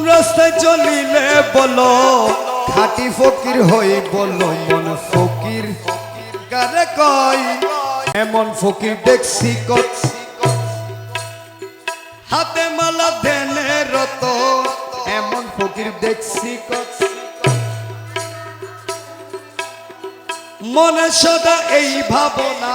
কোন রাস্তায় চলিলে বলো খাটি ফকির হই বলো মন ফকির। কারে কয় এমন ফকির দেখছি কত। হাতে মালা দেনে রত এমন ফকির দেখছি কত। মনে সদা এই ভাবনা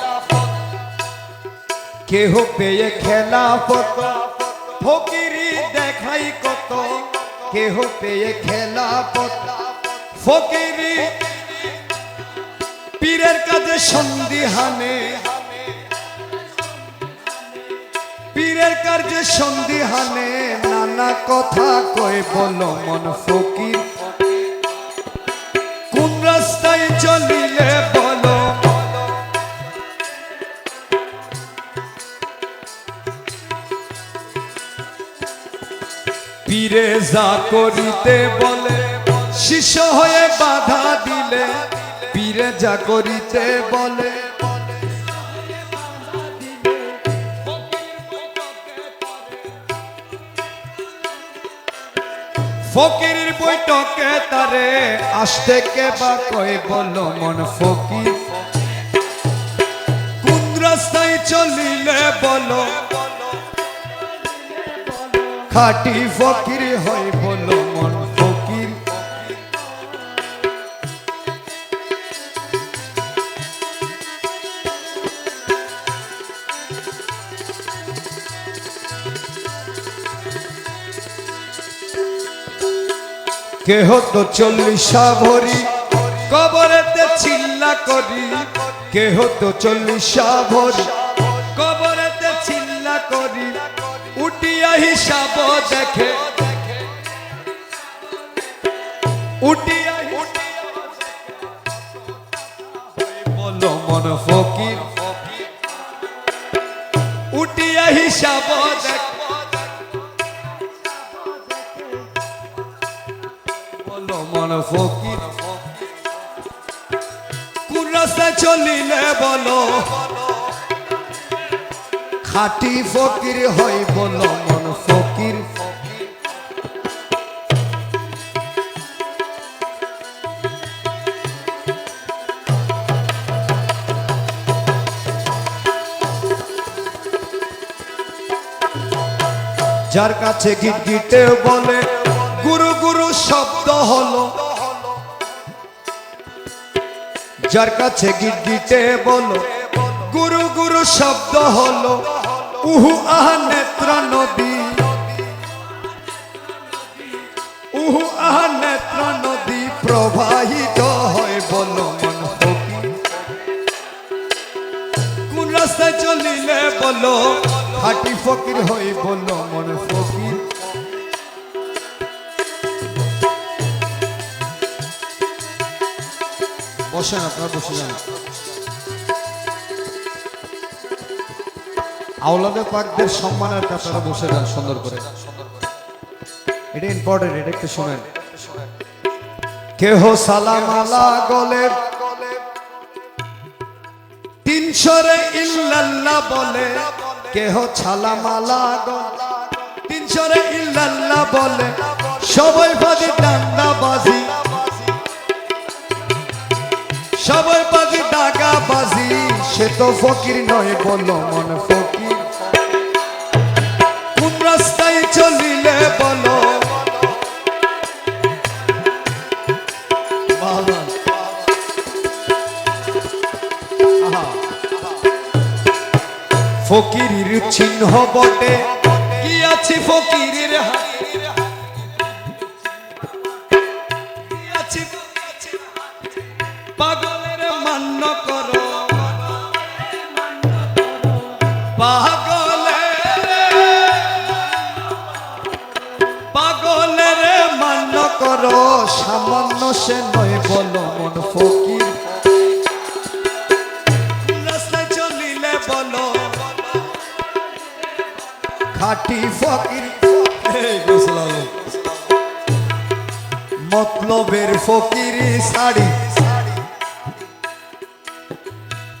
কেহ পেয়ে খেলাফত ফকিরি দেখাই কত। কেহ পেয়ে খেলাফত ফকিরি পীরের কাজে সন্দিহানে। পীরের কাজে সন্দিহানে। নানা কথা কয় বলো মন ফকির। যা করিতে বলে, শিষ্য হয়ে বাধা দিলে, পীরে যা করিতে বলে। ফকিরের বৈঠকে তারে আসতে কে বা কয় বল মন ফকির? কোন রাস্তায় চলিলে বলো খাটি ফকির হয় বলো মন ফকির। কেহ তো চল্লিশা ভরি কবরেতে চিল্লা করি। কেহ তো চল্লিশা ভরি কবরেতে চিল্লা করি। উঠিয়া হিসাব দেখে। উঠিয়া বলো মন ফকির। উঠিয়া হিসাব দেখে। বলো মন ফকির। কোন চলিলে বলো। খাটি ফকির হই বলো মন ফকির। যার কাছে গিট গিটে বলে, গুরু গুরু শব্দ হলো। যার কাছে গিট গিটে বলো, গুরু গুরু শব্দ হলো। উহু আহা নেত্র নদী। উহু আহা নেত্র নদী প্রবাহিত হয় বলো মন কোন রাস্তায় চলিলে বলো, হাটি ফকির হই বলো মন ফকির। বসেন আপনারা বসে যান আওলাদে পাকদের সম্মানের আপনারা বসে যান, সুন্দর করে। এটা ইম্পর্টেন্ট এটা একটু শোনেন। কেহ সালাম গলে, তিনশরে ইল্লাল্লাহ বলে। কেহ ছালামালা গলে, তিনশরে ইল্লাল্লাহ বলে। সবাই বাজি ডান্ডা বাজি সবাই বাজি ডাকা বাজি সে তো ফকির নয় বলো মন বলো। ফকিরির চিহ্ন বটে কি আছে ফকিরের হাতে? পাগলের মান্য করো, সামান্য সে নয় বলো মন ফকির। রাস্তায় চলিলে বলো, খাটি ফকির। মতলবের ফকির শাড়ি।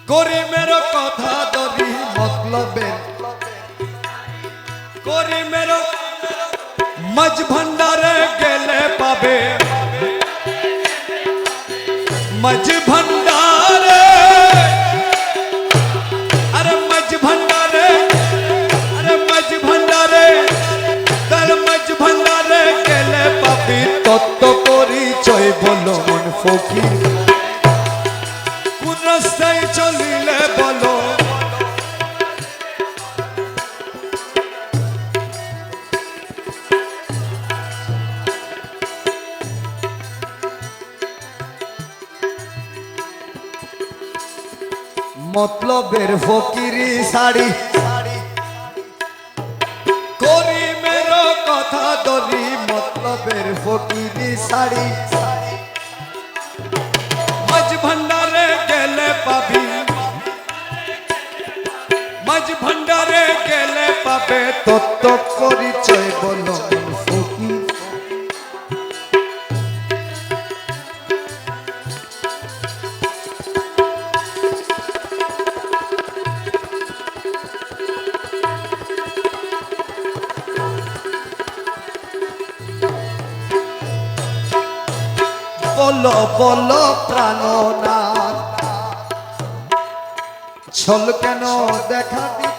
করিমের কথা দরি মতলবের। করিমের মাঝ ভান্ডারে গেলে পাবে। মাঝ ভান্ডারে। আরে মাঝ ভান্ডারে, আরে মাঝ ভান্ডারে, তার মাঝ ভান্ডারে গেলে পাবি তত্ত্ব পরিচয় বলো মন ফকির। মতলবের ফকিরি শাড়ি। করি মেরো কথা দরি মতলবের ফকিরি শাড়ি। মাঝ ভান্ডারে গেলে পাবি। মাঝ ভান্ডারে গেলে পাবে। তত্ত্ব পরিচয় বলো। বলো বলো প্রাণনাথ। ছল কেন দেখা দি